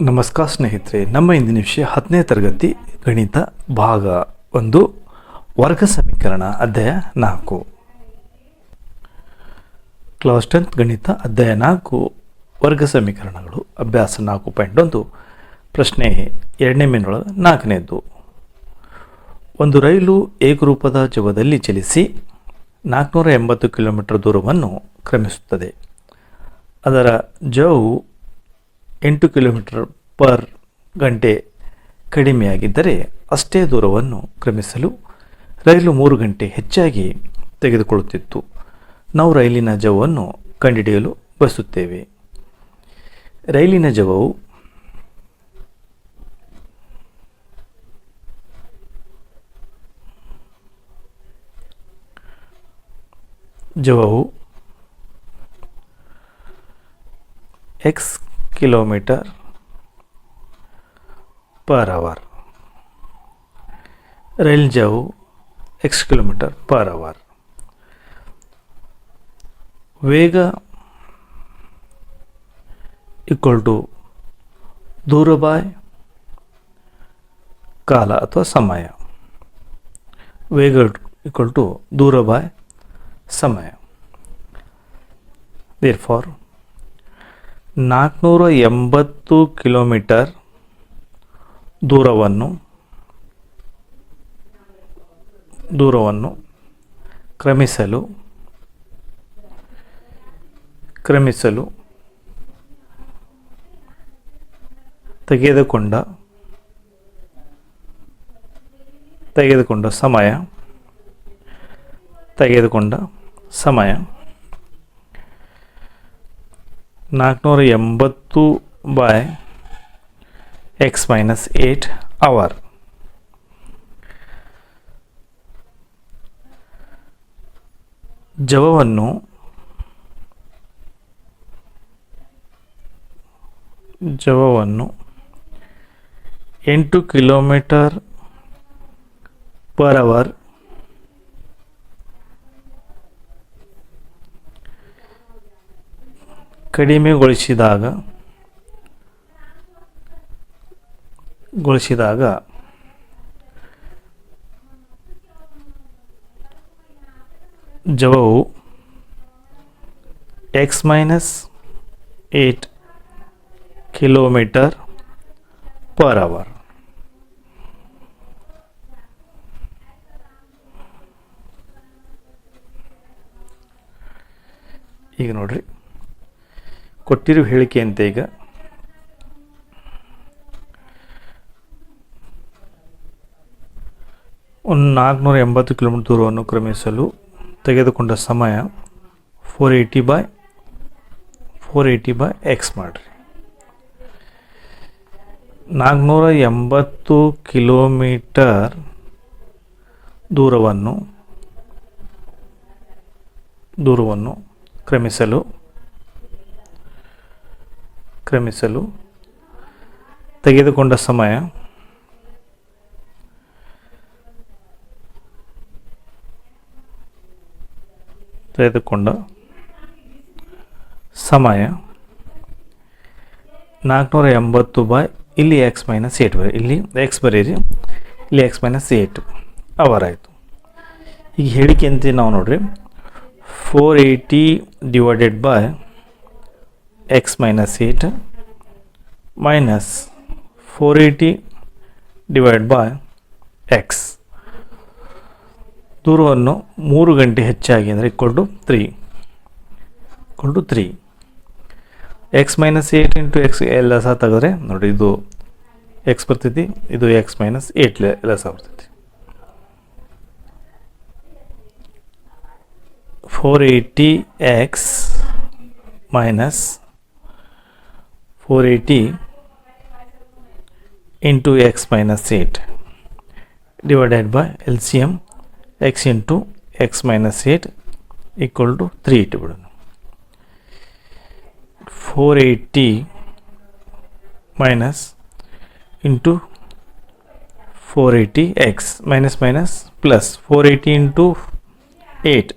ನಮಸ್ಕಾರ ಸ್ನೇಹಿತರೆ, ನಮ್ಮ ಇಂದಿನ ವಿಷಯ ಹತ್ತನೇ ತರಗತಿ ಗಣಿತ ಭಾಗ ಒಂದು, ವರ್ಗ ಸಮೀಕರಣ ಅಧ್ಯಾಯ ನಾಲ್ಕು. ಕ್ಲಾಸ್ ಟೆಂತ್ ಗಣಿತ ಅಧ್ಯಾಯ ನಾಲ್ಕು, ವರ್ಗ ಸಮೀಕರಣಗಳು, ಅಭ್ಯಾಸ ನಾಲ್ಕು ಪಾಯಿಂಟ್ ಒಂದು, ಪ್ರಶ್ನೆ ಎರಡನೇ ಮೇನೊಳಗೆ ನಾಲ್ಕನೇದು ಒಂದು ರೈಲು ಏಕರೂಪದ ಜವದಲ್ಲಿ ಚಲಿಸಿ ನಾಲ್ಕುನೂರ ಎಂಬತ್ತು ಕಿಲೋಮೀಟರ್ ದೂರವನ್ನು ಕ್ರಮಿಸುತ್ತದೆ. ಅದರ ಜವು ಎಂಟು ಕಿಲೋಮೀಟರ್ ಪರ್ ಗಂಟೆ ಕಡಿಮೆಯಾಗಿದ್ದರೆ ಅಷ್ಟೇ ದೂರವನ್ನು ಕ್ರಮಿಸಲು ರೈಲು ಮೂರು ಗಂಟೆ ಹೆಚ್ಚಾಗಿ ತೆಗೆದುಕೊಳ್ಳುತ್ತಿತ್ತು. ನಾವು ರೈಲಿನ ಜವವನ್ನು ಕಂಡುಹಿಡಿಯಲು ಬಯಸುತ್ತೇವೆ. ರೈಲಿನ ಜವವು ಜವವು ಎಕ್ಸ್ ಕಿಲೋಮೀಟರ್ ಪರ್ ಅವರ್ ರೈಲ್ ಜಾವು ಎಕ್ಸ್ ಕಿಲೋಮೀಟರ್ ಪರ್ ಅವರ್ ವೇಗ ಈಕ್ವಲ್ ಟು ದೂರ ಬಾಯ್ ಕಾಲ ಅಥವಾ ಸಮಯ ವೇಗ ಈಕ್ವಲ್ ಟು ದೂರ ಬಾಯ್ ಸಮಯ ದೇರ್ ಫಾರ್ ನಾಲ್ಕುನೂರ ಎಂಬತ್ತು ಕಿಲೋಮೀಟರ್ ದೂರವನ್ನು ದೂರವನ್ನು ಕ್ರಮಿಸಲು ಕ್ರಮಿಸಲು ತೆಗೆದುಕೊಂಡ ತೆಗೆದುಕೊಂಡ ಸಮಯ ತೆಗೆದುಕೊಂಡ ಸಮಯ. ನಾಲ್ಕುನೂರ ಎಂಬತ್ತು by x minus eight hour ಜವವನ್ನು ಜವವನ್ನು ಎಂಟು ಕಿಲೋಮೀಟರ್ ಪರ್ ಅವರ್ ಕಡಿಮೆಗೊಳಿಸಿದಾಗ ಗೊಳಿಸಿದಾಗ ಜವವು x minus eight kilometre per hour ಈಗ ನೋಡ್ರಿ. ಕೊಟ್ಟಿರೋ ಹೇಳಿಕೆಯಂತೆ ಈಗ. ಒಂದು ನಾಲ್ಕುನೂರ ಎಂಬತ್ತು ಕಿಲೋಮೀಟರ್ ದೂರವನ್ನು ಕ್ರಮಿಸಲು ತೆಗೆದುಕೊಂಡ ಸಮಯ four eighty by four eighty by x ಮಾಡಿರಿ. ನಾಲ್ಕುನೂರ ಎಂಬತ್ತು ಕಿಲೋಮೀಟರ್ ದೂರವನ್ನು ದೂರವನ್ನು ಕ್ರಮಿಸಲು ಕ್ರಮಿಸಲು ತೆಗೆದುಕೊಂಡ ಸಮಯ. ತೆಗೆದುಕೊಂಡ ಸಮಯ ನಾಲ್ಕುನೂರ ಎಂಬತ್ತು ಬೈ ಇಲ್ಲಿ ಎಕ್ಸ್ ಮೈನಸ್ ಏಟ್ ಬರೀ. ಇಲ್ಲಿ ಎಕ್ಸ್ ಬರೀರಿ, ಇಲ್ಲಿ ಎಕ್ಸ್ ಮೈನಸ್ ಏಟ್ ಅವರ್ ಆಯಿತು ಈಗ ಹೇಳಿಕೆ ಅಂತ ನಾವು ನೋಡ್ರಿ four eighty divided by minus eight minus four eighty divide by x ದೂರವನ್ನು ಮೂರು ಗಂಟೆ ಹೆಚ್ಚಾಗಿ ಅಂದರೆ two three two three x minus eight into x ಎಲ್ಲ ಸಹ ತೆಗೆದ್ರೆ ನೋಡಿ ಇದು ಎಕ್ಸ್ ಬರ್ತೈತಿ, ಇದು ಎಕ್ಸ್ ಮೈನಸ್ ಏಟ್ ಎಲ್ಲ ಸಹ ಬರ್ತೈತಿ. Four eighty x minus 480 into x minus 8 divided by LCM x into x minus 8 equal to 380 480 minus into 480x minus minus plus 480 into 8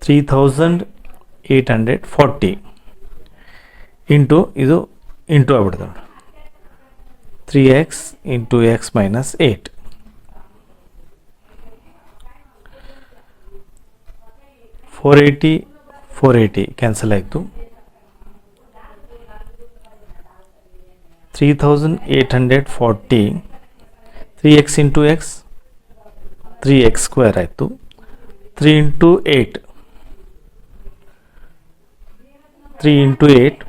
3840 into eight three thousand eight hundred forty into ಇದು into ಆಗ್ಬಿಡ್ತದೆ three x into x minus eight four eighty four eighty cancel ಆಯಿತು. Three thousand eight hundred forty three x into x three x square ಆಯಿತು. Three into eight three into eight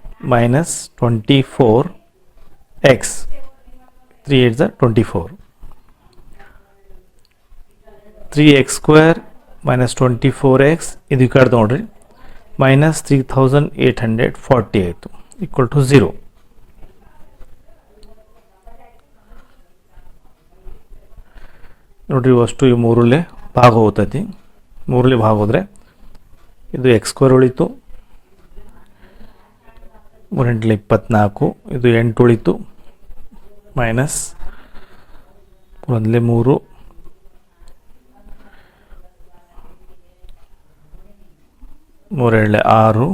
x three eight ಝ twenty four three x square minus twenty four x ಇದು ಈ ಕಡೆ ನೋಡ್ರಿ. Minus three thousand eight hundred forty ಆಯಿತು equal to zero ನೋಡ್ರಿ ಅಷ್ಟು ಈ ಮೂರಲ್ಲೇ ಭಾಗ ಹೋಗ್ತೈತಿ. ಮೂರಲ್ಲೇ ಭಾಗ ಹೋದರೆ ಇದು ಎಕ್ಸ್ ಸ್ಕ್ವೇರ್ ಉಳಿತು. ಮೂರೆಂಟ್ಲಿ ಇಪ್ಪತ್ನಾಲ್ಕು, ಇದು ಎಂಟು ಉಳಿತು ಮೈನಸ್ ಒಂದಲೇ ಮೂರು. ಮೂರೇಳೆ ಆರು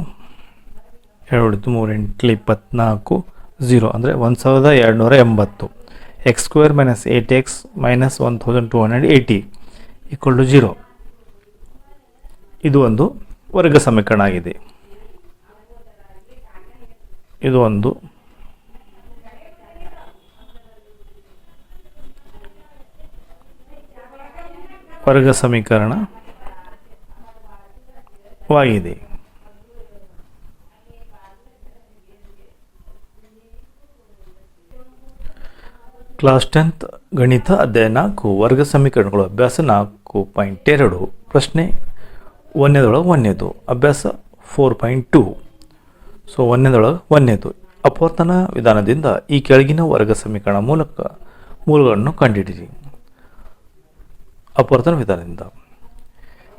ಎರಡು ಉಳಿತು ಮೂರೆಂಟ್ಲಿ ಇಪ್ಪತ್ತ್ನಾಲ್ಕು ಝೀರೋ ಅಂದರೆ ಒಂದು ಸಾವಿರದ ಎರಡುನೂರ ಎಂಬತ್ತು. X square minus eight x minus one thousand two hundred eighty equal to zero ಇದು ಒಂದು ವರ್ಗ ಸಮೀಕರಣ ಆಗಿದೆ. ಇದು ಒಂದು. ವರ್ಗ ಸಮೀಕರಣವಾಗಿದೆ ಕ್ಲಾಸ್ ಟೆಂತ್ ಗಣಿತ ಅಧ್ಯಾಯ ನಾಲ್ಕು, ವರ್ಗ ಸಮೀಕರಣಗಳು, ಅಭ್ಯಾಸ ನಾಲ್ಕು ಪಾಯಿಂಟ್ ಎರಡು, ಪ್ರಶ್ನೆ ಒಂದನೇದೊಳಗೆ ಒಂದನೇದು ಅಭ್ಯಾಸ ಫೋರ್ ಪಾಯಿಂಟ್ ಟೂ ಸೊ ಒಂದನೇದೊಳಗೆ ಒಂದನೇದು. ಅಪವರ್ತನ ವಿಧಾನದಿಂದ ಈ ಕೆಳಗಿನ ವರ್ಗ ಸಮೀಕರಣ ಮೂಲಕ ಮೂಲಗಳನ್ನು ಕಂಡುಹಿಡಿಯಿರಿ ಅಪವರ್ತನ ವಿಧಾನದಿಂದ.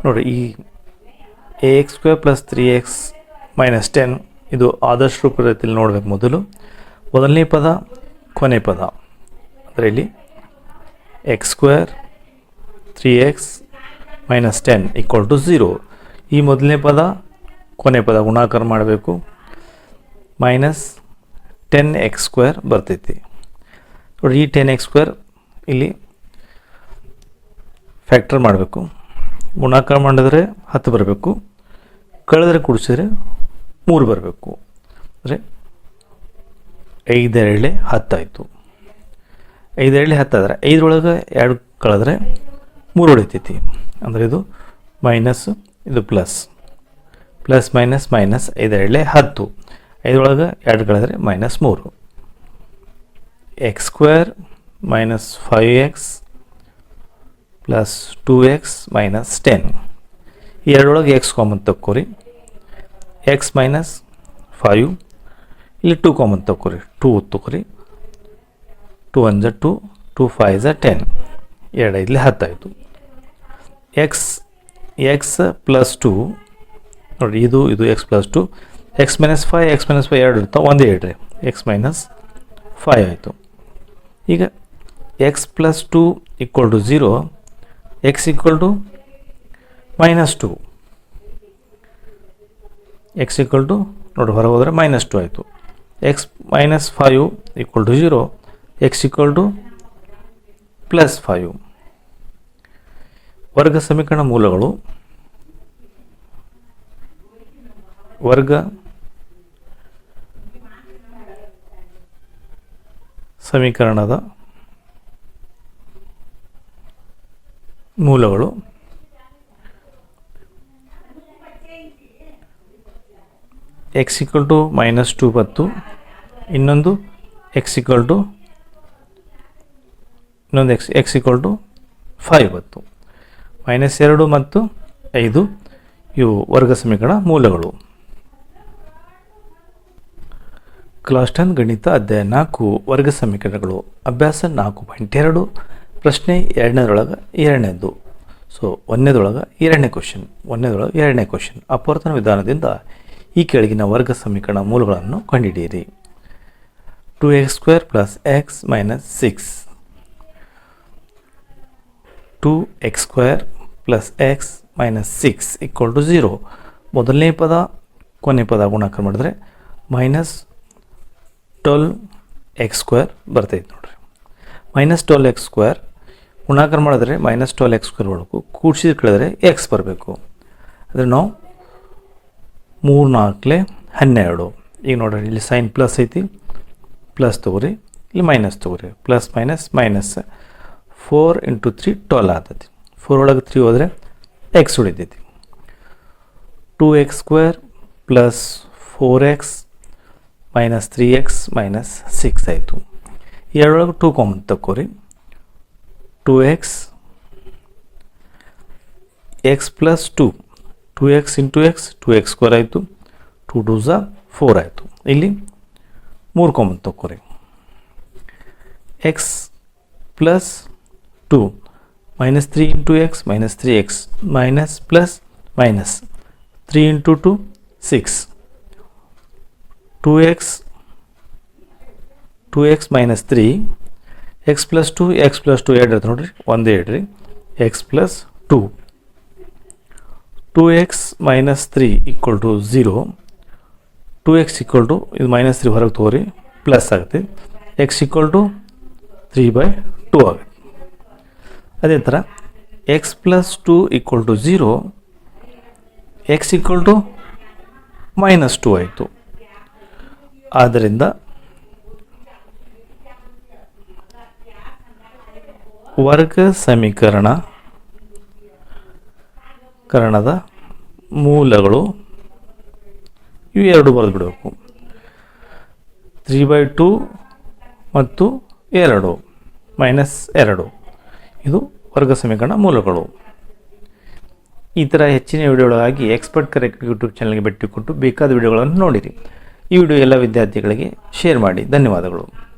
ನೋಡಿ, ಈ a x square plus three x minus ten ಇದು ಆದರ್ಶ ರೂಪದಲ್ಲಿ ನೋಡಬೇಕು ಮೊದಲು. ಮೊದಲನೇ ಪದ, ಕೊನೆ ಪದ. ಅಂದರೆ ಇಲ್ಲಿ x square three x minus ten equal to zero ಈ ಮೊದಲನೇ ಪದ, ಕೊನೆ ಪದ ಗುಣಾಕಾರ ಮಾಡಬೇಕು. ಮೈನಸ್ ಟೆನ್ ಎಕ್ಸ್ ಸ್ಕ್ವೇರ್ ಬರ್ತೈತಿ. ನೋಡಿ ಈ ಟೆನ್ ಎಕ್ಸ್ ಸ್ಕ್ವೇರ್ ಇಲ್ಲಿ ಫ್ಯಾಕ್ಟರ್ ಮಾಡಬೇಕು. ಗುಣಾಕಾರ ಮಾಡಿದ್ರೆ ಹತ್ತು ಬರಬೇಕು. ಕಳೆದ್ರೆ ಕುಡಿಸಿದ್ರೆ ಮೂರು ಬರಬೇಕು. ಅಂದರೆ ಐದೆರಳೆ ಹತ್ತಾಯಿತು ಐದೆರಳೆ ಹತ್ತಾದ್ರೆ ಐದರೊಳಗೆ ಎರಡು ಕಳೆದ್ರೆ ಮೂರು ಹೊಡಿತೈತಿ ಅಂದರೆ ಇದು ಮೈನಸ್ ಇದು ಪ್ಲಸ್ ಪ್ಲಸ್ ಮೈನಸ್ ಮೈನಸ್ ಐದೆರಳೆ ಹತ್ತು. ಐದರೊಳಗೆ ಎರಡು ಕಳೆದ್ರೆ ಮೈನಸ್ ಮೂರು. X square minus five x plus two x minus ten ಈ ಎರಡೊಳಗೆ ಎಕ್ಸ್ ಕಾಮನ್ ತಕ್ಕೋರಿ. ಎಕ್ಸ್ ಮೈನಸ್ ಫೈವ್ ಇಲ್ಲಿ ಟೂ ಕಾಮನ್ ತಕ್ಕೋರಿ. ಟೂ ತಗೋರಿ ಟೂ ಒನ್ ಜ ಟು ಟೂ ಫೈವ್ ಝ ಟೆನ್ ಎರಡು ಇಲ್ಲಿ ಹತ್ತಾಯಿತು. ಎಕ್ಸ್ ಎಕ್ಸ್ ಪ್ಲಸ್ ಟು ನೋಡಿ ಇದು ಇದು x plus two x minus five x minus five ಎರಡು ಇರ್ತಾವೆ ಒಂದೇ ಇಡ್ರಿ. ಎಕ್ಸ್ ಮೈನಸ್ ಫೈ ಆಯಿತು. ಈಗ x plus two equal to zero x equal to minus two x equal to ನೋಡಿ, ಹೊರಗೆ ಹೋದರೆ ಮೈನಸ್ ಟು ಆಯಿತು. X minus five equal to zero x equal to plus five ವರ್ಗ ಸಮೀಕರಣ ಮೂಲಗಳು, ವರ್ಗ ಸಮೀಕರಣದ ಮೂಲಗಳು. X equal to minus two ಬತ್ತು ಇನ್ನೊಂದು ಎಕ್ಸ್ ಈಕ್ವಲ್ ಟು ಇನ್ನೊಂದು x x equal to five ಬತ್ತು ಮೈನಸ್ ಎರಡು ಮತ್ತು ಐದು ಇವು ವರ್ಗ ಸಮೀಕರಣ ಮೂಲಗಳು. ಕ್ಲಾಸ್ ಟೆನ್ ಗಣಿತ ಅಧ್ಯಾಯ ನಾಲ್ಕು, ವರ್ಗ ಸಮೀಕರಣಗಳು. ಅಭ್ಯಾಸ ನಾಲ್ಕು ಪಾಯಿಂಟ್ ಎರಡು, ಪ್ರಶ್ನೆ ಎರಡನೇದೊಳಗೆ ಎರಡನೇದು. ಸೊ ಒಂದನೇದೊಳಗೆ ಎರಡನೇ ಕ್ವಶನ್ ಒಂದನೇದೊಳಗೆ ಎರಡನೇ ಕ್ವಶನ್ ಅಪವರ್ತನ ವಿಧಾನದಿಂದ ಈ ಕೆಳಗಿನ ವರ್ಗ ಸಮೀಕರಣ ಮೂಲಗಳನ್ನು ಕಂಡುಹಿಡಿಯಿರಿ two x square plus x minus six two x square plus x minus six equal to zero ಮೊದಲನೇ ಪದ ಕೊನೆ ಪದ ಗುಣಾಕಾರ ಮಾಡಿದ್ರೆ ಮೈನಸ್ ಟ್ವೆಲ್ ಎಕ್ಸ್ ಸ್ಕ್ವೇರ್ ಬರ್ತೈತೆ ನೋಡಿರಿ. ಮೈನಸ್ ಟ್ವೆಲ್ ಎಕ್ಸ್ ಸ್ಕ್ವೇರ್ ಗುಣಾಕಾರ ಮಾಡಿದ್ರೆ ಮೈನಸ್ ಟ್ವೆಲ್ ಎಕ್ಸ್ ಸ್ಕ್ವೇರ್ ಮಾಡಬೇಕು ಕೂಡ್ಸಿದ ಕಳೆದ್ರೆ ಎಕ್ಸ್ ಬರಬೇಕು. ಅಂದರೆ ನಾವು ಮೂರು ನಾಲ್ಕಲೆ ಹನ್ನೆರಡು. ಈಗ ನೋಡ್ರಿ, ಇಲ್ಲಿ ಸೈನ್ ಪ್ಲಸ್ ಐತಿ ಪ್ಲಸ್ ತೊಗೊರಿ, ಇಲ್ಲಿ ಮೈನಸ್ ತೊಗೊರಿ. Plus minus minus four into three twelve ಆಗ್ತೈತಿ ಫೋರ್ ಒಳಗೆ ತ್ರೀ ಹೋದರೆ x ಉಳಿತೈತಿ. Two x square plus four x minus three x minus six ಆಯಿತು ಎರಡೊಳಗೆ two common ತಕ್ಕೋರಿ two x x plus two two x into x two x square ಆಯಿತು two two ಝಾ four ಆಯಿತು ಇಲ್ಲಿ ಮೂರು common ತಕ್ಕೋರಿ x plus two minus three into x minus three x minus plus minus three into two six two x two x minus three x plus two x plus two ಎರಡು ಇರ್ತದೆ ನೋಡಿರಿ. ಒಂದೇ ಇಡ್ರಿ. X plus two two x minus three equal to zero two x equal to ಇದು minus three ಹೊರಗೆ ತಗೋರಿ. Plus ಆಗುತ್ತೆ. X equal to three by two ಆಗುತ್ತೆ. ಅದೇ ಥರ x plus two equal to zero x equal to minus two ಆಯಿತು. ಆದ್ದರಿಂದ ವರ್ಗ ಸಮೀಕರಣ ಕರಣದ ಮೂಲಗಳು ಇವು ಎರಡು ಬರೆದು ಬಿಡಬೇಕು ತ್ರೀ ಬೈ ಟು ಮತ್ತು ಎರಡು, ಮೈನಸ್ ಎರಡು. ಇದು ವರ್ಗ ಸಮೀಕರಣ ಮೂಲಗಳು. ಈ ಥರ ಹೆಚ್ಚಿನ ವಿಡಿಯೋಗಳಾಗಿ ಎಕ್ಸ್ಪರ್ಟ್ ಕರೆಕ್ಟ್ ಯೂಟ್ಯೂಬ್ ಚಾನಲ್ಗೆ ಭೇಟಿ ಕೊಟ್ಟು ಬೇಕಾದ ವಿಡಿಯೋಗಳನ್ನು ನೋಡಿರಿ. ಈ ವಿಡಿಯೋ ಎಲ್ಲ ವಿದ್ಯಾರ್ಥಿಗಳಿಗೆ ಶೇರ್ ಮಾಡಿ. ಧನ್ಯವಾದಗಳು.